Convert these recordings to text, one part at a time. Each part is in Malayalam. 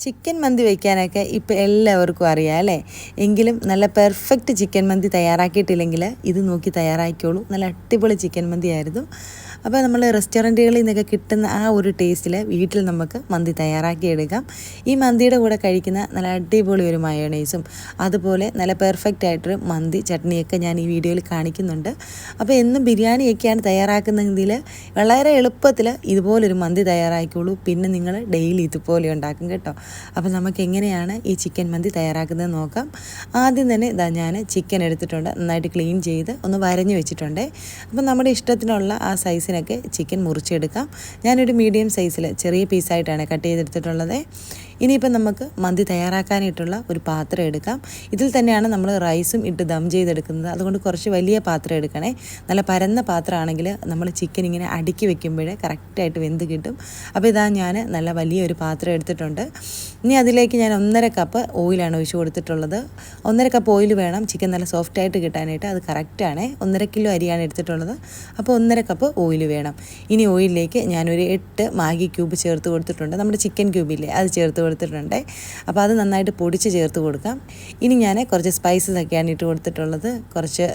ചിക്കൻ മന്തി വയ്ക്കാനൊക്കെ ഇപ്പോൾ എല്ലാവർക്കും അറിയാം അല്ലേ? എങ്കിലും നല്ല പെർഫെക്റ്റ് ചിക്കൻ മന്തി തയ്യാറാക്കിയിട്ടില്ലെങ്കിൽ ഇത് നോക്കി തയ്യാറാക്കിയോളൂ നല്ല അടിപൊളി ചിക്കൻ മന്തി ആയിരുന്നു അപ്പോൾ നമ്മൾ റെസ്റ്റോറന്റുകളിൽ നിന്നൊക്കെ കിട്ടുന്ന ആ ഒരു ടേസ്റ്റിൽ വീട്ടിൽ നമുക്ക് മന്തി തയ്യാറാക്കിയെടുക്കാം. ഈ മന്തിയുടെ കൂടെ കഴിക്കുന്ന നല്ല അടിപൊളി ഒരു മയോണൈസും അതുപോലെ നല്ല പെർഫെക്റ്റ് ആയിട്ടൊരു മന്തി ചട്നിയൊക്കെ ഞാൻ ഈ വീഡിയോയിൽ കാണിക്കുന്നുണ്ട്. അപ്പോൾ എന്നും ബിരിയാണിയൊക്കെയാണ് തയ്യാറാക്കുന്നതെങ്കിൽ വളരെ എളുപ്പത്തിൽ ഇതുപോലൊരു മന്തി തയ്യാറാക്കിക്കോളൂ. പിന്നെ നിങ്ങൾ ഡെയിലി ഇതുപോലെ ഉണ്ടാക്കും കേട്ടോ. അപ്പോൾ നമുക്ക് എങ്ങനെയാണ് ഈ ചിക്കൻ മന്തി തയ്യാറാക്കുന്നത് നോക്കാം. ആദ്യം തന്നെ ഇതാ ഞാൻ ചിക്കൻ എടുത്തിട്ടുണ്ട് നന്നായിട്ട് ക്ലീൻ ചെയ്ത് ഒന്ന് വരഞ്ഞ് വെച്ചിട്ടുണ്ട്. അപ്പോൾ നമ്മുടെ ഇഷ്ടത്തിനുള്ള ആ സൈസിനൊക്കെ ചിക്കൻ മുറിച്ചെടുക്കാം. ഞാനൊരു മീഡിയം സൈസിൽ ചെറിയ പീസായിട്ടാണ് കട്ട് ചെയ്തെടുത്തിട്ടുള്ളത്. ഇനിയിപ്പം നമുക്ക് മന്തി തയ്യാറാക്കാനായിട്ടുള്ള ഒരു പാത്രം എടുക്കാം. ഇതിൽ തന്നെയാണ് നമ്മൾ റൈസും ഇട്ട് ദം ചെയ്തെടുക്കുന്നത്. അതുകൊണ്ട് കുറച്ച് വലിയ പാത്രം എടുക്കണേ. നല്ല പരന്ന പാത്രമാണെങ്കിൽ നമ്മൾ ചിക്കൻ ഇങ്ങനെ അടുക്കി വെക്കുമ്പോഴേ കറക്റ്റായിട്ട് വെന്ത് കിട്ടും. അപ്പോൾ ഇതാ ഞാൻ നല്ല വലിയൊരു പാത്രം എടുത്തിട്ടുണ്ട്. ഇനി അതിലേക്ക് ഞാൻ ഒന്നര കപ്പ് ഓയിലാണ് ഒഴിച്ച് കൊടുത്തിട്ടുള്ളത്. ഒന്നര കപ്പ് ഓയിൽ വേണം. ചിക്കൻ നല്ല സോഫ്റ്റായിട്ട് കിട്ടാനായിട്ട്. അത് കറക്റ്റാണ് ഒന്നര കിലോ അരിയാണ് എടുത്തിട്ടുള്ളത്. അപ്പോൾ ഒന്നര കപ്പ് ഓയിൽ വേണം. ഇനി ഓയിലിലേക്ക് ഞാനൊരു എട്ട് മാഗി ക്യൂബ് ചേർത്ത് കൊടുത്തിട്ടുണ്ട്. നമ്മുടെ ചിക്കൻ ക്യൂബില്ലേ അത് ചേർത്ത് കൊടുത്തിട്ടുണ്ട്. അപ്പോൾ അത് നന്നായിട്ട് പൊടിച്ച് ചേർത്ത് കൊടുക്കാം. ഇനി ഞാൻ കുറച്ച് സ്പൈസസ് ഒക്കെയാണ് ഇട്ട് കൊടുത്തിട്ടുള്ളത്. കുറച്ച്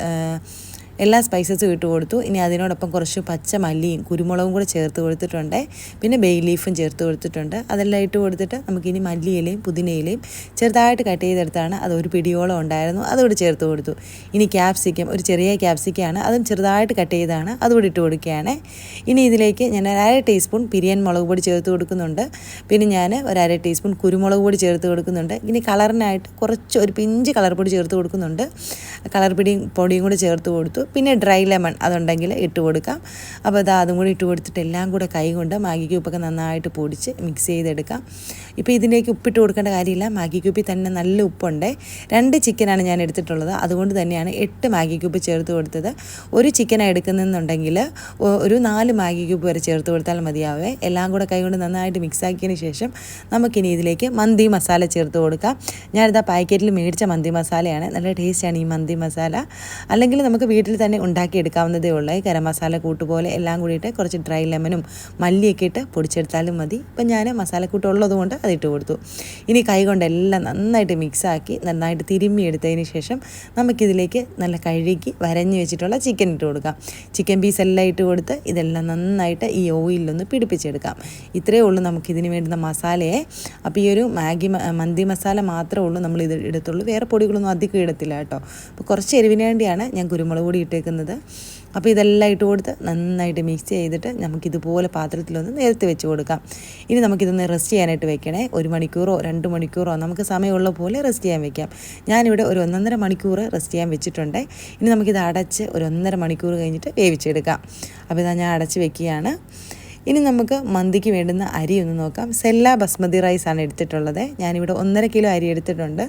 എല്ലാ സ്പൈസസും ഇട്ട് കൊടുത്തു. ഇനി അതിനോടൊപ്പം കുറച്ച് പച്ച മല്ലിയും കുരുമുളകും കൂടെ ചേർത്ത് കൊടുത്തിട്ടുണ്ട്. പിന്നെ ബേ ലീഫും ചേർത്ത് കൊടുത്തിട്ടുണ്ട്. അതെല്ലാം ഇട്ട് കൊടുത്തിട്ട് നമുക്കിനി മല്ലിയിലയും പുതിനയിലയും ചെറുതായിട്ട് കട്ട് ചെയ്തെടുത്താണ്. അത് ഒരു പിടിയോളം ഉണ്ടായിരുന്നു. അതുകൂടി ചേർത്ത് കൊടുത്തു. ഇനി ക്യാപ്സിക്കം ഒരു ചെറിയ ക്യാപ്സിക്കാണ് അതും ചെറുതായിട്ട് കട്ട് ചെയ്താണ്. അതുകൂടി ഇട്ട് കൊടുക്കുകയാണ്. ഇനി ഇതിലേക്ക് ഞാൻ അര ടീസ്പൂൺ പിരിയൻ മുളക് പൊടി ചേർത്ത് കൊടുക്കുന്നുണ്ട്. പിന്നെ ഞാൻ ഒരു അര ടീസ്പൂൺ കുരുമുളക് പൊടി ചേർത്ത് കൊടുക്കുന്നുണ്ട്. ഇനി കളറിനായിട്ട് കുറച്ച് ഒരു പിഞ്ച് കളർ പൊടി ചേർത്ത് കൊടുക്കുന്നുണ്ട്. കളർ പൊടിയും പൊടിയും കൂടെ ചേർത്ത് കൊടുത്തു. പിന്നെ ഡ്രൈ ലെമൺ അതുണ്ടെങ്കിൽ ഇട്ട് കൊടുക്കാം. അപ്പോൾ അത് അതും കൂടി ഇട്ട് കൊടുത്തിട്ട് എല്ലാം കൂടെ കൈ കൊണ്ട് മാഗി ക്യൂപ്പൊക്കെ നന്നായിട്ട് പൊടിച്ച് മിക്സ് ചെയ്തെടുക്കാം. ഇപ്പോൾ ഇതിലേക്ക് ഉപ്പിട്ട് കൊടുക്കേണ്ട കാര്യമില്ല. മാഗി ക്യൂപ്പിൽ തന്നെ നല്ല ഉപ്പുണ്ട്. രണ്ട് ചിക്കനാണ് ഞാൻ എടുത്തിട്ടുള്ളത്. അതുകൊണ്ട് തന്നെയാണ് എട്ട് മാഗി ക്യൂബ് ചേർത്ത് കൊടുത്തത്. ഒരു ചിക്കനാണ് എടുക്കുന്നുണ്ടെങ്കിൽ ഒരു നാല് മാഗി ക്യൂബ് വരെ ചേർത്ത് കൊടുത്താൽ മതിയാവേ. എല്ലാം കൂടെ കൈ കൊണ്ട് നന്നായിട്ട് മിക്സ് ആക്കിയതിന് ശേഷം നമുക്കിനി ഇതിലേക്ക് മന്തി മസാല ചേർത്ത് കൊടുക്കാം. ഞാനിതാ പാക്കറ്റിൽ മേടിച്ച മന്തി മസാലയാണ്. നല്ല ടേസ്റ്റാണ് ഈ മന്തി മസാല. അല്ലെങ്കിൽ നമുക്ക് വീട്ടിൽ തന്നെ ഉണ്ടാക്കിയെടുക്കാവുന്നതേ ഉള്ളൂ. ഗരം മസാല കൂട്ട് പോലെ എല്ലാം കൂടിയിട്ട് കുറച്ച് ഡ്രൈ ലെമനും മല്ലിയൊക്കെ ഇട്ട് പൊടിച്ചെടുത്താലും മതി. ഇപ്പം ഞാൻ മസാലക്കൂട്ട് ഉള്ളത് കൊണ്ട് അതിട്ട് കൊടുത്തു. ഇനി കൈകൊണ്ട് എല്ലാം നന്നായിട്ട് മിക്സാക്കി നന്നായിട്ട് തിരുമ്മി എടുത്തതിന് ശേഷം നമുക്കിതിലേക്ക് നല്ല കഴുകി വരഞ്ഞ് വെച്ചിട്ടുള്ള ചിക്കൻ ഇട്ട് കൊടുക്കാം. ചിക്കൻ പീസ് എല്ലാം ഇട്ട് കൊടുത്ത് ഇതെല്ലാം നന്നായിട്ട് ഈ ഓയിലൊന്ന് പിടിപ്പിച്ചെടുക്കാം. ഇത്രയേ ഉള്ളൂ നമുക്കിതിന് വേണ്ടുന്ന മസാലയെ. അപ്പോൾ ഈ ഒരു മാഗി മന്തി മസാല മാത്രമേ ഉള്ളൂ നമ്മൾ ഇത് എടുത്തുള്ളൂ. വേറെ പൊടികളൊന്നും അധികം ഇടത്തില്ല കേട്ടോ. അപ്പോൾ കുറച്ച് എരിവിന് വേണ്ടിയാണ് ഞാൻ കുരുമുളക് പൊടി ഇട്ടേക്കുന്നത്. അപ്പോൾ ഇതെല്ലാം ഇട്ട് കൊടുത്ത് നന്നായിട്ട് മിക്സ് ചെയ്തിട്ട് നമുക്കിതുപോലെ പാത്രത്തിലൊന്ന് നേരത്തെ വെച്ച് കൊടുക്കാം. ഇനി നമുക്കിതൊന്ന് റെസ്റ്റ് ചെയ്യാനായിട്ട് വെക്കണേ. ഒരു മണിക്കൂറോ രണ്ട് മണിക്കൂറോ നമുക്ക് സമയമുള്ള പോലെ റെസ്റ്റ് ചെയ്യാൻ വെക്കാം. ഞാനിവിടെ ഒരു ഒന്നൊന്നര മണിക്കൂർ റെസ്റ്റ് ചെയ്യാൻ വെച്ചിട്ടുണ്ട്. ഇനി നമുക്കിത് അടച്ച് ഒരു ഒന്നര മണിക്കൂർ കഴിഞ്ഞിട്ട് വേവിച്ചെടുക്കാം. അപ്പോൾ ഇതാ ഞാൻ അടച്ച് വെക്കുകയാണ്. ഇനി നമുക്ക് മന്തിക്ക് വേണ്ടുന്ന അരി ഒന്ന് നോക്കാം. സെല്ല ബസ്മതി റൈസ് ആണ് എടുത്തിട്ടുള്ളത്. ഞാനിവിടെ ഒന്നര കിലോ അരി എടുത്തിട്ടുണ്ട്.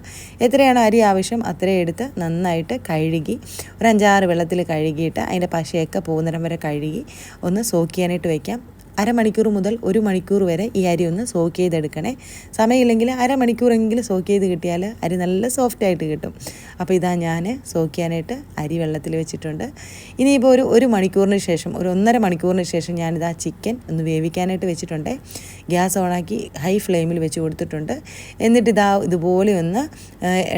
എത്രയാണ് അരി ആവശ്യം അത്രയും എടുത്ത് നന്നായിട്ട് കഴുകി ഒരു അഞ്ചാറ് വെള്ളത്തിൽ കഴുകിയിട്ട് അതിന്റെ പശയൊക്കെ പോകുന്നിടം വരെ കഴുകി ഒന്ന് സോക്കിയാനായിട്ട് വയ്ക്കാം അരമണിക്കൂർ മുതൽ ഒരു മണിക്കൂർ വരെ ഈ അരി ഒന്ന് സോക്ക് ചെയ്തെടുക്കണേ. സമയമില്ലെങ്കിൽ അരമണിക്കൂറെങ്കിലും സോക്ക് ചെയ്ത് കിട്ടിയാൽ അരി നല്ല സോഫ്റ്റ് ആയിട്ട് കിട്ടും. അപ്പോൾ ഇതാ ഞാൻ സോക്ക് ചെയ്യാനായിട്ട് അരി വെള്ളത്തിൽ വെച്ചിട്ടുണ്ട്. ഇനിയിപ്പോൾ ഒരു ഒരു മണിക്കൂറിന് ശേഷം ഒരു ഒന്നര മണിക്കൂറിന് ശേഷം ഞാനിതാ ചിക്കൻ ഒന്ന് വേവിക്കാനായിട്ട് വെച്ചിട്ടുണ്ട്. ഗ്യാസ് ഓണാക്കി ഹൈ ഫ്ലെയിമിൽ വെച്ച് കൊടുത്തിട്ടുണ്ട്. എന്നിട്ട് ഇതാ ഇതുപോലെ ഒന്ന്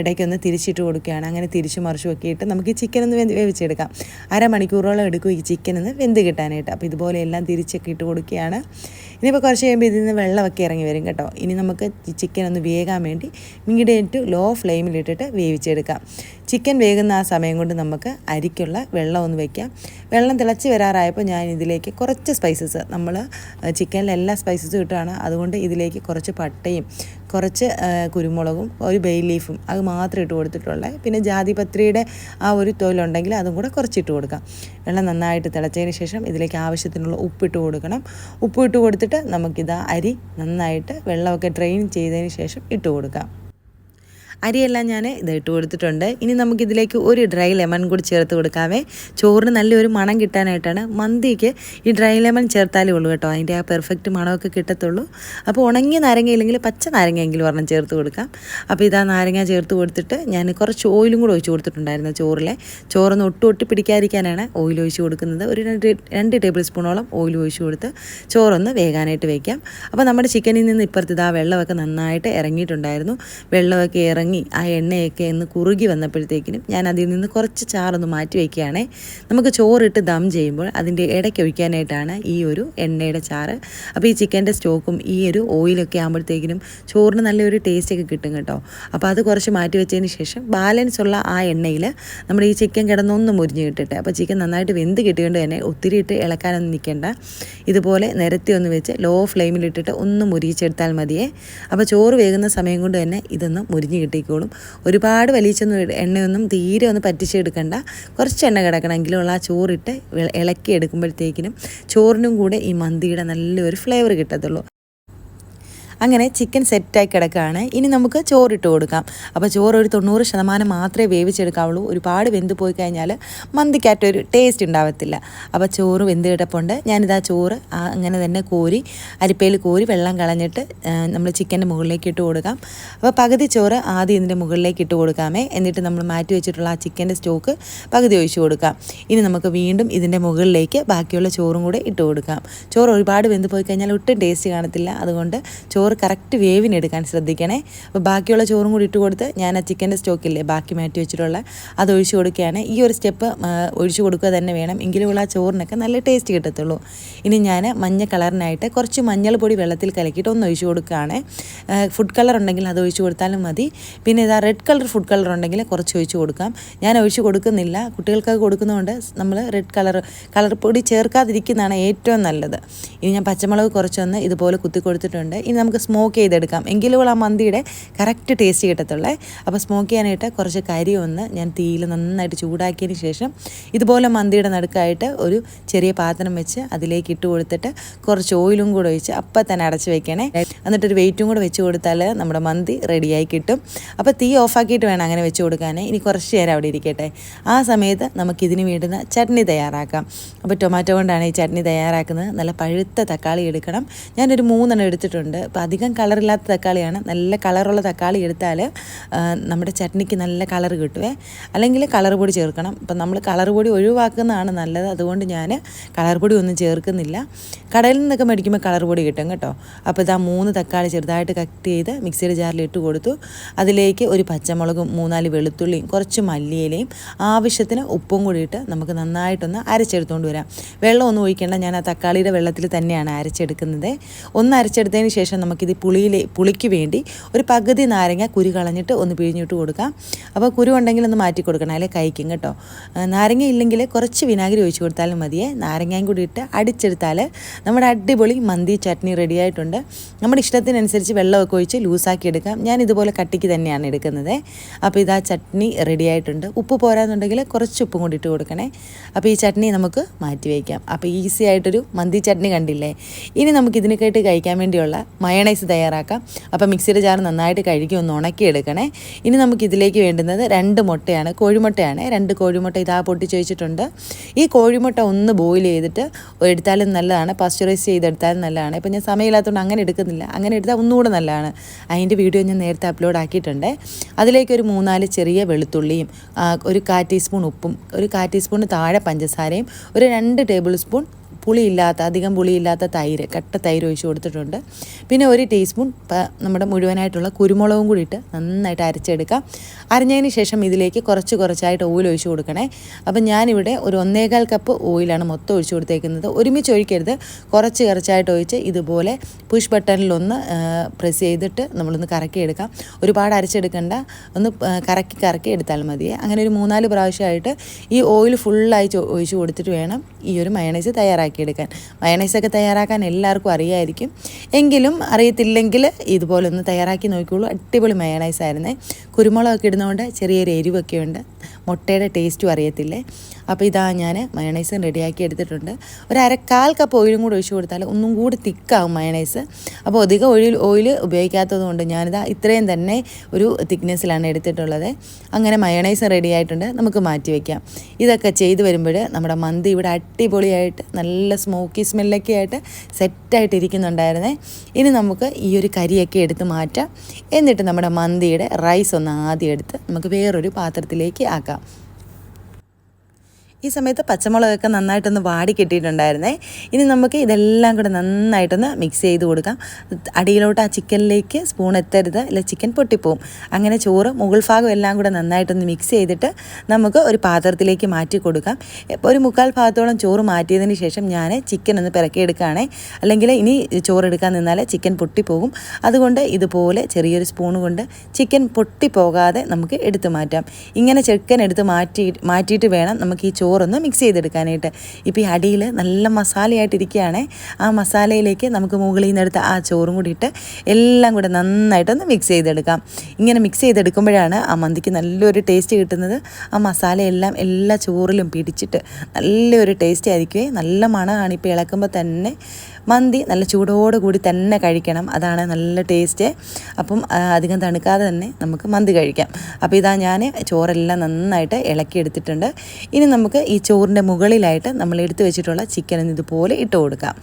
ഇടയ്ക്കൊന്ന് തിരിച്ചിട്ട് കൊടുക്കുകയാണ്. അങ്ങനെ തിരിച്ചു മറിച്ചു ഒക്കെ ഇട്ട് നമുക്ക് ഈ ചിക്കൻ ഒന്ന് വേവിച്ചെടുക്കാം. അരമണിക്കൂറോളം എടുക്കും ഈ ചിക്കൻ ഒന്ന് വെന്ത് കിട്ടാനായിട്ട്. അപ്പോൾ ഇതുപോലെ എല്ലാം തിരിച്ചൊക്കെ ഇട്ട് കൊടുക്കുക. കൊടുക്കുകയാണ് ഇനിയിപ്പോൾ കുറച്ച് കഴിയുമ്പോൾ ഇതിൽ നിന്ന് വെള്ളമൊക്കെ ഇറങ്ങി വരും കേട്ടോ. ഇനി നമുക്ക് ചിക്കൻ ഒന്ന് വേകാൻ വേണ്ടി മീഡിയം ടു ലോ ഫ്ലെയിമിലിട്ടിട്ട് വേവിച്ചെടുക്കാം. ചിക്കൻ വേകുന്ന ആ സമയം കൊണ്ട് നമുക്ക് അരിക്കുള്ള വെള്ളം ഒന്ന് വെക്കാം. വെള്ളം തിളച്ച് വരാറായപ്പോൾ ഞാൻ ഇതിലേക്ക് കുറച്ച് സ്പൈസസ് നമ്മൾ ചിക്കനിൽ എല്ലാ സ്പൈസസും ഇട്ടാണ്. അതുകൊണ്ട് ഇതിലേക്ക് കുറച്ച് പട്ടയും കുറച്ച് കുരുമുളകും ഒരു ബേ ലീഫും അത് മാത്രം ഇട്ട് കൊടുത്തിട്ടുള്ളത് പിന്നെ ജാതിപത്രിയുടെ ആ ഒരു തൊലുണ്ടെങ്കിൽ അതും കൂടെ കുറച്ചിട്ട് കൊടുക്കാം. വെള്ളം നന്നായിട്ട് തിളച്ചതിന് ശേഷം ഇതിലേക്ക് ആവശ്യത്തിനുള്ള ഉപ്പിട്ട് കൊടുക്കണം. ഉപ്പ് ഇട്ട് കൊടുത്തിട്ട് നമുക്കിത് അരി നന്നായിട്ട് വെള്ളമൊക്കെ ഡ്രെയിൻ ചെയ്തതിന് ശേഷം ഇട്ട് കൊടുക്കാം. അരിയെല്ലാം ഞാൻ ഇത് കൊടുത്തിട്ടുണ്ട്. ഇനി നമുക്കിതിലേക്ക് ഒരു ഡ്രൈ ലെമൺ കൂടി ചേർത്ത് കൊടുക്കാമേ ചോറിന് നല്ലൊരു മണം കിട്ടാനായിട്ടാണ് മന്തിക്ക് ഈ ഡ്രൈ ലെമൺ ചേർത്താലേ ഉള്ളൂ കേട്ടോ. അതിന്റെ ആ പെർഫെക്റ്റ് മണമൊക്കെ കിട്ടത്തുള്ളൂ. അപ്പോൾ ഉണങ്ങിയ നാരങ്ങ ഇല്ലെങ്കിൽ പച്ച നാരങ്ങയെങ്കിലും ഒരെണ്ണം ചേർത്ത് കൊടുക്കാം. അപ്പോൾ ഇതാ നാരങ്ങ ചേർത്ത് കൊടുത്തിട്ട് ഞാൻ കുറച്ച് ഓയിലും കൂടെ ഒഴിച്ച് കൊടുത്തിട്ടുണ്ടായിരുന്നു ചോറിലെ. ചോറൊന്ന് ഒട്ടും ഒട്ടി പിടിക്കാതിരിക്കാനാണ് ഓയിൽ ഒഴിച്ച് കൊടുക്കുന്നത്. ഒരു രണ്ട് രണ്ട് ടേബിൾ സ്പൂണോളം ഓയിൽ ഒഴിച്ച് കൊടുത്ത് ചോറൊന്ന് വേകാനായിട്ട് വയ്ക്കാം അപ്പോൾ നമ്മുടെ ചിക്കനിൽ നിന്ന് ഇപ്പുറത്ത് ഇതാ വെള്ളമൊക്കെ നന്നായിട്ട് ഇറങ്ങിയിട്ടുണ്ടായിരുന്നു. വെള്ളമൊക്കെ ഇറങ്ങി ആ എണ്ണയൊക്കെ ഒന്ന് കുറുകി വന്നപ്പോഴത്തേക്കിനും ഞാൻ അതിൽ നിന്ന് കുറച്ച് ചാറൊന്ന് മാറ്റി വയ്ക്കുകയാണേ. നമുക്ക് ചോറിട്ട് ദം ചെയ്യുമ്പോൾ അതിന്റെ ഇടയ്ക്ക് ഒഴിക്കാനായിട്ടാണ് ഈ ഒരു എണ്ണയുടെ ചാറ്. അപ്പോൾ ഈ ചിക്കന്റെ സ്റ്റോക്കും ഈ ഒരു ഓയിലൊക്കെ ആകുമ്പോഴത്തേക്കിനും ചോറിന് നല്ലൊരു ടേസ്റ്റൊക്കെ കിട്ടും കേട്ടോ. അപ്പോൾ അത് കുറച്ച് മാറ്റി വെച്ചതിന് ശേഷം ബാലൻസ് ഉള്ള ആ എണ്ണയിൽ നമ്മുടെ ഈ ചിക്കൻ കിടന്നൊന്ന് മുരിഞ്ഞ് കിട്ടട്ടെ. അപ്പോൾ ചിക്കൻ നന്നായിട്ട് വെന്ത് കിട്ടിയോണ്ട് തന്നെ ഒത്തിരി ഇട്ട് ഇളക്കാനൊന്നും നിൽക്കേണ്ട. ഇതുപോലെ നിരത്തി ഒന്ന് വെച്ച് ലോ ഫ്ലെയിമിലിട്ടിട്ട് ഒന്ന് മുരിച്ചെടുത്താൽ മതിയേ. അപ്പോൾ ചോറ് വേകുന്ന സമയം കൊണ്ട് തന്നെ ഇതൊന്ന് മുരിഞ്ഞ് കിട്ടിക്കോളും ഒരുപാട് വലിച്ചൊന്നും എണ്ണയൊന്നും തീരെ ഒന്ന് പറ്റിച്ചെടുക്കണ്ട. കുറച്ച് എണ്ണ കിടക്കണമെങ്കിലുള്ള ആ ചോറിട്ട് ഇള- ഇളക്കി എടുക്കുമ്പോഴത്തേക്കിനും ചോറിനും കൂടെ ഈ മന്തിയുടെ നല്ലൊരു ഫ്ലേവർ കിട്ടത്തുള്ളൂ. അങ്ങനെ ചിക്കൻ സെറ്റായി കിടക്കുകയാണ്. ഇനി നമുക്ക് ചോറിട്ട് കൊടുക്കാം. അപ്പോൾ ചോറ് ഒരു തൊണ്ണൂറ് ശതമാനം മാത്രമേ വേവിച്ചെടുക്കാവുള്ളൂ. ഒരുപാട് വെന്ത് പോയി കഴിഞ്ഞാൽ മന്തിക്കായിട്ട് ഒരു ടേസ്റ്റ് ഉണ്ടാവത്തില്ല. അപ്പോൾ ചോറ് വെന്ത് കിടപ്പുണ്ട്. ഞാനിതാ ചോറ് അങ്ങനെ തന്നെ കോരി അരിപ്പയിൽ കോരി വെള്ളം കളഞ്ഞിട്ട് നമ്മൾ ചിക്കന്റെ മുകളിലേക്ക് ഇട്ട് കൊടുക്കാം. അപ്പോൾ പകുതി ചോറ് ആദ്യം ഇതിന്റെ മുകളിലേക്ക് ഇട്ട് കൊടുക്കാമേ. എന്നിട്ട് നമ്മൾ മാറ്റി വെച്ചിട്ടുള്ള ആ ചിക്കന്റെ സ്റ്റോക്ക് പകുതി ഒഴിച്ചു കൊടുക്കാം. ഇനി നമുക്ക് വീണ്ടും ഇതിന്റെ മുകളിലേക്ക് ബാക്കിയുള്ള ചോറും കൂടെ ഇട്ട് കൊടുക്കാം. ചോറ് ഒരുപാട് വെന്ത് പോയി കഴിഞ്ഞാൽ ഒട്ടും ടേസ്റ്റ് കാണത്തില്ല. അതുകൊണ്ട് ചോറ് കറക്റ്റ് വേവിനെടുക്കാൻ ശ്രദ്ധിക്കണേ. അപ്പോൾ ബാക്കിയുള്ള ചോറും കൂടി ഇട്ട് കൊടുത്ത് ഞാൻ ആ ചിക്കന്റെ സ്റ്റോക്കില്ലേ ബാക്കി മാറ്റി വെച്ചിട്ടുള്ള അത് ഒഴിച്ചു കൊടുക്കുകയാണ്. ഈ ഒരു സ്റ്റെപ്പ് ഒഴിച്ചു കൊടുക്കുക തന്നെ വേണം. എങ്കിലും ആ ചോറിനൊക്കെ നല്ല ടേസ്റ്റ് കിട്ടത്തുള്ളൂ. ഇനി ഞാൻ മഞ്ഞ കളറിനായിട്ട് കുറച്ച് മഞ്ഞൾപ്പൊടി വെള്ളത്തിൽ കലക്കിയിട്ട് ഒന്ന് ഒഴിച്ചു കൊടുക്കുകയാണ്. ഫുഡ് കളർ ഉണ്ടെങ്കിൽ അത് ഒഴിച്ചു കൊടുത്താലും മതി. പിന്നെ ഇതാ റെഡ് കളർ ഫുഡ് കളർ ഉണ്ടെങ്കിൽ കുറച്ച് ഒഴിച്ചു കൊടുക്കാം. ഞാൻ ഒഴിച്ചു കൊടുക്കുന്നില്ല. കുട്ടികൾക്കൊക്കെ കൊടുക്കുന്നതുകൊണ്ട് നമ്മൾ റെഡ് കളർ കളർ പൊടി ചേർക്കാതിരിക്കുന്നതാണ് ഏറ്റവും നല്ലത്. ഇനി ഞാൻ പച്ചമുളക് കുറച്ചൊന്ന് ഇതുപോലെ കുത്തി കൊടുത്തിട്ടുണ്ട്. ഇനി നമുക്ക് സ്മോക്ക് ചെയ്തെടുക്കാം. എങ്കിലും ആ മന്തിയുടെ കറക്റ്റ് ടേസ്റ്റ് കിട്ടത്തുള്ളേ. അപ്പോൾ സ്മോക്ക് ചെയ്യാനായിട്ട് കുറച്ച് കരി ഒന്ന് ഞാൻ തീയിൽ നന്നായിട്ട് ചൂടാക്കിയതിന് ശേഷം ഇതുപോലെ മന്തിയുടെ നടുക്കായിട്ട് ഒരു ചെറിയ പാത്രം വെച്ച് അതിലേക്ക് ഇട്ട് കൊടുത്തിട്ട് കുറച്ച് ഓയിലും കൂടെ ഒഴിച്ച് അപ്പം തന്നെ അടച്ച് വെക്കണേ. എന്നിട്ടൊരു വെയിറ്റും കൂടെ വെച്ച് കൊടുത്താൽ നമ്മുടെ മന്തി റെഡിയായി കിട്ടും. അപ്പോൾ തീ ഓഫാക്കിയിട്ട് വേണം അങ്ങനെ വെച്ച് കൊടുക്കാൻ ഇനി കുറച്ച് നേരം അവിടെ ഇരിക്കട്ടെ. ആ സമയത്ത് നമുക്കിതിന് വേണ്ടുന്ന ചട്നി തയ്യാറാക്കാം. അപ്പോൾ ടൊമാറ്റോ കൊണ്ടാണ് ഈ ചട്നി തയ്യാറാക്കുന്നത്. നല്ല പഴുത്ത തക്കാളി എടുക്കണം. ഞാനൊരു മൂന്നെണ്ണം എടുത്തിട്ടുണ്ട്. അപ്പോൾ അധികം കളറില്ലാത്ത തക്കാളിയാണ്. നല്ല കളറുള്ള തക്കാളി എടുത്താൽ നമ്മുടെ ചട്നിക്ക് നല്ല കളർ കിട്ടുവേ. അല്ലെങ്കിൽ കളർ പൊടി ചേർക്കണം. അപ്പം നമ്മൾ കളർ പൊടി ഒഴിവാക്കുന്നതാണ് നല്ലത്. അതുകൊണ്ട് ഞാൻ കളർ പൊടി ഒന്നും ചേർക്കുന്നില്ല. കടയിൽ നിന്നൊക്കെ മേടിക്കുമ്പോൾ കളർ പൊടി കിട്ടും കേട്ടോ. അപ്പോൾ ഇതാ മൂന്ന് തക്കാളി ചെറുതായിട്ട് കട്ട് ചെയ്ത് മിക്സിയുടെ ജാറിൽ ഇട്ട് കൊടുത്തു. അതിലേക്ക് ഒരു പച്ചമുളകും മൂന്നാൽ വെളുത്തുള്ളിയും കുറച്ച് മല്ലിയിലയും ആവശ്യത്തിന് ഉപ്പും കൂടി ഇട്ട് നമുക്ക് നന്നായിട്ടൊന്ന് അരച്ചെടുത്തുകൊണ്ട് വരാം. വെള്ളം ഒന്നും ഒഴിക്കേണ്ട. ഞാൻ ആ തക്കാളിയുടെ വെള്ളത്തിൽ തന്നെയാണ് അരച്ചെടുക്കുന്നത്. ഒന്ന് അരച്ചെടുത്തതിന് ശേഷം നമുക്കിത് പുളിയിലെ പുളിക്ക് വേണ്ടി ഒരു പകുതി നാരങ്ങ കുരു കളഞ്ഞിട്ട് ഒന്ന് പിഴിഞ്ഞിട്ട് കൊടുക്കാം. അപ്പോൾ കുരു ഉണ്ടെങ്കിൽ ഒന്ന് മാറ്റി കൊടുക്കണം അല്ലെ കഴിക്കും കേട്ടോ. നാരങ്ങ ഇല്ലെങ്കിൽ കുറച്ച് വിനാഗിരി ഒഴിച്ച് കൊടുത്താലും മതിയേ. നാരങ്ങയും കൂടി ഇട്ട് അടിച്ചെടുത്താൽ നമ്മുടെ അടിപൊളി മന്തി ചട്നി റെഡി ആയിട്ടുണ്ട്. നമ്മുടെ ഇഷ്ടത്തിനനുസരിച്ച് വെള്ളമൊക്കെ ഒഴിച്ച് ലൂസാക്കി എടുക്കാം. ഞാൻ ഇതുപോലെ കട്ടിക്ക് തന്നെയാണ് എടുക്കുന്നത്. അപ്പോൾ ഇതാ ചട്നി റെഡി ആയിട്ടുണ്ട്. ഉപ്പ് പോരാന്നുണ്ടെങ്കിൽ കുറച്ച് ഉപ്പും കൂടി ഇട്ട് കൊടുക്കണേ. അപ്പോൾ ഈ ചട്നി നമുക്ക് മാറ്റി വയ്ക്കാം. അപ്പോൾ ഈസി ആയിട്ടൊരു മന്തി ചട്നി കണ്ടില്ലേ? ഇനി നമുക്ക് ഇതിനൊക്കെയായിട്ട് കഴിക്കാൻ വേണ്ടിയുള്ള മയണൈസ് തയ്യാറാക്കാം. അപ്പോൾ മിക്സിയുടെ ജാർ നന്നായിട്ട് കഴുകി ഒന്ന് ഉണക്കിയെടുക്കണേ. ഇനി നമുക്ക് ഇതിലേക്ക് വേണ്ടുന്നത് രണ്ട് മുട്ടയാണ് കോഴിമുട്ടയാണ്. രണ്ട് കോഴിമുട്ട ഇതാ പൊട്ടിച്ച് വെച്ചിട്ടുണ്ട് ഈ കോഴിമുട്ട ഒന്ന് ബോയിൽ ചെയ്തിട്ട് എടുത്താലും നല്ലതാണ്. പാസ്ചറൈസ് ചെയ്തെടുത്താലും നല്ലതാണ്. ഇപ്പം ഞാൻ സമയമില്ലാത്തതുകൊണ്ട് അങ്ങനെ എടുക്കുന്നില്ല. അങ്ങനെ എടുത്താൽ ഒന്നുകൂടെ നല്ലതാണ്. അതിന്റെ വീഡിയോ ഞാൻ നേരത്തെ അപ്ലോഡ് ആക്കിയിട്ടുണ്ട്. അതിലേക്ക് ഒരു മൂന്നാൽ ചെറിയ വെളുത്തുള്ളിയും ഒരു കാ ടീസ്പൂൺ ഉപ്പും ഒരു കാ ടീസ്പൂൺ താഴെ പഞ്ചസാരയും ഒരു രണ്ട് ടേബിൾ സ്പൂൺ പുളിയില്ലാത്ത അധികം പുളിയില്ലാത്ത തൈര് കട്ട തൈര് ഒഴിച്ച് കൊടുത്തിട്ടുണ്ട്. പിന്നെ ഒരു ടീസ്പൂൺ നമ്മുടെ മുഴുവനായിട്ടുള്ള കുരുമുളകും കൂടി ഇട്ട് നന്നായിട്ട് അരച്ചെടുക്കാം. അരഞ്ഞതിന് ശേഷം ഇതിലേക്ക് കുറച്ച് കുറച്ചായിട്ട് ഓയിൽ ഒഴിച്ച് കൊടുക്കണേ. അപ്പം ഞാനിവിടെ ഒരു ഒന്നേകാൽ കപ്പ് ഓയിലാണ് മൊത്തം ഒഴിച്ച് കൊടുത്തേക്കുന്നത്. ഒരുമിച്ച് ഒഴിക്കരുത്. കുറച്ച് കുറച്ചായിട്ട് ഒഴിച്ച് ഇതുപോലെ പുഷ് ബട്ടണിലൊന്ന് പ്രസ് ചെയ്തിട്ട് നമ്മളൊന്ന് കറക്കിയെടുക്കാം. ഒരുപാട് അരച്ചെടുക്കണ്ട. ഒന്ന് കറക്കി കറക്കി എടുത്താൽ മതിയെ. അങ്ങനെ ഒരു മൂന്നാൽ പ്രാവശ്യമായിട്ട് ഈ ഓയിൽ ഫുള്ളായി ഒഴിച്ച് കൊടുത്തിട്ട് വേണം ഈ ഒരു മയണൈസ് തയ്യാറാക്കിയെടുക്കാൻ മയണൈസൊക്കെ തയ്യാറാക്കാൻ എല്ലാവർക്കും അറിയായിരിക്കും. എങ്കിലും അറിയത്തില്ലെങ്കിൽ ഇതുപോലെ ഒന്ന് തയ്യാറാക്കി നോക്കിക്കോളൂ. അടിപൊളി മയണൈസ് ആയിരുന്നേ. കുരുമുളകൊക്കെ ഇടുന്നതുകൊണ്ട് ചെറിയൊരു എരിവൊക്കെ ഉണ്ട് മുട്ടയുടെ ടേസ്റ്റും അറിയത്തില്ലേ? അപ്പോൾ ഇതാ ഞാൻ മയണൈസും റെഡിയാക്കി എടുത്തിട്ടുണ്ട്. ഒരു അരക്കാൽ കപ്പ് ഓയിലും കൂടി ഒഴിച്ചു കൊടുത്താൽ ഒന്നും കൂടി തിക്കാവും മയണൈസ് അപ്പോൾ അധികം ഓയിൽ ഓയിൽ ഉപയോഗിക്കാത്തത് കൊണ്ട് ഞാനിതാ ഇത്രയും തന്നെ ഒരു തിക്നെസ്സിലാണ് എടുത്തിട്ടുള്ളത്. അങ്ങനെ മയണൈസ് റെഡി ആയിട്ടുണ്ട്. നമുക്ക് മാറ്റി വയ്ക്കാം ഇതൊക്കെ ചെയ്ത് വരുമ്പോൾ നമ്മുടെ മന്തി ഇവിടെ അടിപൊളിയായിട്ട് നല്ല സ്മോക്കി സ്മെല്ലൊക്കെ ആയിട്ട് സെറ്റായിട്ട് ഇരിക്കുന്നുണ്ടായിരുന്നേ. ഇനി നമുക്ക് ഈ ഒരു കരിയൊക്കെ എടുത്ത് മാറ്റാം. എന്നിട്ട് നമ്മുടെ മന്തിയുടെ റൈസ് ഒന്ന് ആദ്യം എടുത്ത് നമുക്ക് വേറൊരു പാത്രത്തിലേക്ക് ആക്കാം. ഈ സമയത്ത് പച്ചമുളകൊക്കെ നന്നായിട്ടൊന്ന് വാടി കിട്ടിയിട്ടുണ്ടായിരുന്നേ. ഇനി നമുക്ക് ഇതെല്ലാം കൂടെ നന്നായിട്ടൊന്ന് മിക്സ് ചെയ്ത് കൊടുക്കാം. അടിയിലോട്ട് ആ ചിക്കനിലേക്ക് സ്പൂൺ എത്തരുത്. ഇല്ല ചിക്കൻ പൊട്ടിപ്പോവും. അങ്ങനെ ചോറ് മുകൾ ഭാഗം എല്ലാം കൂടെ നന്നായിട്ടൊന്ന് മിക്സ് ചെയ്തിട്ട് നമുക്ക് ഒരു പാത്രത്തിലേക്ക് മാറ്റി കൊടുക്കാം. ഒരു മുക്കാൽ ഭാഗത്തോളം ചോറ് മാറ്റിയതിന് ശേഷം ഞാൻ ചിക്കൻ ഒന്ന് പിറക്കിയെടുക്കുകയാണേ അല്ലെങ്കിൽ ഇനി ചോറ് എടുക്കാൻ നിന്നാൽ ചിക്കൻ പൊട്ടിപ്പോകും അതുകൊണ്ട് ഇതുപോലെ ചെറിയൊരു സ്പൂൺ കൊണ്ട് ചിക്കൻ പൊട്ടിപ്പോകാതെ നമുക്ക് എടുത്തു മാറ്റാം. ഇങ്ങനെ ചിക്കൻ എടുത്ത് മാറ്റി മാറ്റിയിട്ട് വേണം നമുക്ക് ഈ ചോറൊന്ന് മിക്സ് ചെയ്തെടുക്കാനായിട്ട്. ഇപ്പോൾ ഈ അടിയിൽ നല്ല മസാലയായിട്ടിരിക്കുകയാണേ. ആ മസാലയിലേക്ക് നമുക്ക് മുകളിൽ നിന്ന് ആ ചോറും കൂടി ഇട്ട് എല്ലാം കൂടെ നന്നായിട്ടൊന്ന് മിക്സ് ചെയ്തെടുക്കാം. ഇങ്ങനെ മിക്സ് ചെയ്തെടുക്കുമ്പോഴാണ് ആ മന്തിക്ക് നല്ലൊരു ടേസ്റ്റ് കിട്ടുന്നത്. ആ മസാലയെല്ലാം എല്ലാ ചോറിലും പിടിച്ചിട്ട് നല്ലൊരു ടേസ്റ്റ് ആയിരിക്കുമേ നല്ല മണമാണ്. ഇപ്പോൾ ഇളക്കുമ്പോൾ തന്നെ മന്തി നല്ല ചൂടോട് കൂടി തന്നെ കഴിക്കണം. അതാണ് നല്ല ടേസ്റ്റ്. അപ്പം അധികം തണുക്കാതെ തന്നെ നമുക്ക് മന്തി കഴിക്കാം. അപ്പോൾ ഇതാ ഞാൻ ചോറെല്ലാം നന്നായിട്ട് ഇളക്കി എടുത്തിട്ടുണ്ട്. ഇനി നമുക്ക് ഈ ചോറിന്റെ മുകളിലായിട്ട് നമ്മൾ എടുത്തു വെച്ചിട്ടുള്ള ചിക്കൻ ഇതുപോലെ ഇട്ട് കൊടുക്കാം.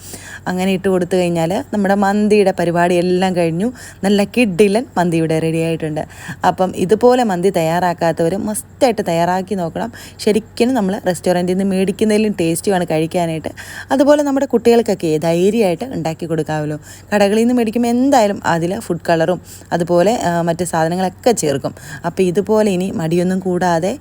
അങ്ങനെ ഇട്ട് കൊടുത്തു കഴിഞ്ഞാൽ നമ്മുടെ മന്തിയുടെ പരിപാടി എല്ലാം കഴിഞ്ഞു. നല്ല കിഡിലൻ മന്തി ഇവിടെ റെഡി ആയിട്ടുണ്ട്. അപ്പം ഇതുപോലെ മന്തി തയ്യാറാക്കാത്തവർ മസ്റ്റായിട്ട് തയ്യാറാക്കി നോക്കണം. ശരിക്കും നമ്മൾ റെസ്റ്റോറന്റിൽ നിന്ന് മേടിക്കുന്നതിലും ടേസ്റ്റുമാണ് കഴിക്കാനായിട്ട്. അതുപോലെ നമ്മുടെ കുട്ടികൾക്കൊക്കെ ധൈര്യമായിട്ട് ഉണ്ടാക്കി കൊടുക്കാമല്ലോ കടകളിൽ നിന്ന് മേടിക്കുമ്പോൾ എന്തായാലും അതിൽ ഫുഡ് കളറും അതുപോലെ മറ്റു സാധനങ്ങളൊക്കെ ചേർക്കും. അപ്പോൾ ഇതുപോലെ ഇനി മടിയൊന്നും കൂടാതെ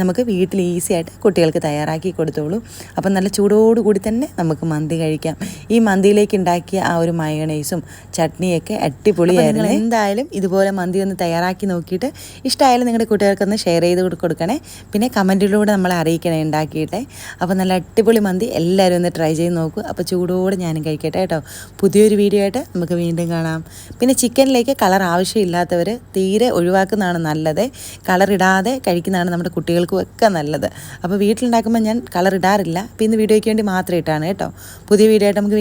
നമുക്ക് വീട്ടിൽ ഈസി ആയിട്ട് കുട്ടികൾക്ക് തയ്യാറാക്കി കൊടുത്തോളൂ. അപ്പം നല്ല ചൂടോടുകൂടി തന്നെ നമുക്ക് മന്തി കഴിക്കാം. ഈ മന്തിയിലേക്ക് ഉണ്ടാക്കിയ ആ ഒരു മയണൈസും ചട്നിയൊക്കെ അടിപൊളിയായിരുന്നു. എന്തായാലും ഇതുപോലെ മന്തി ഒന്ന് തയ്യാറാക്കി നോക്കിയിട്ട് ഇഷ്ടമായാലും നിങ്ങളുടെ കുട്ടികൾക്കൊന്ന് ഷെയർ ചെയ്ത് കൊടുക്കണേ. പിന്നെ കമന്റിലൂടെ നമ്മളെ അറിയിക്കണേ ഉണ്ടാക്കിയിട്ടെ. അപ്പോൾ നല്ല അടിപൊളി മന്തി എല്ലാവരും ഒന്ന് ട്രൈ ചെയ്ത് നോക്കൂ. അപ്പോൾ ചൂടോടെ ഞാനും കഴിക്കട്ടെ കേട്ടോ. പുതിയൊരു വീഡിയോ ആയിട്ട് നമുക്ക് വീണ്ടും കാണാം. പിന്നെ ചിക്കനിലേക്ക് കളർ ആവശ്യമില്ലാത്തവർ തീരെ ഒഴിവാക്കുന്നതാണ് നല്ലത്. കളർ ഇടാതെ കഴിക്കുന്നതാണ് നമ്മുടെ കുട്ടികൾക്കും ഒക്കെ നല്ലത്. അപ്പോൾ വീട്ടിലുണ്ടാക്കുമ്പോൾ ഞാൻ കളർ ഇടാറില്ല. അപ്പോൾ വീഡിയോയ്ക്ക് വേണ്ടി മാത്രം ഇട്ടാണ് കേട്ടോ. പുതിയ വീഡിയോ ആയിട്ട് നമുക്ക്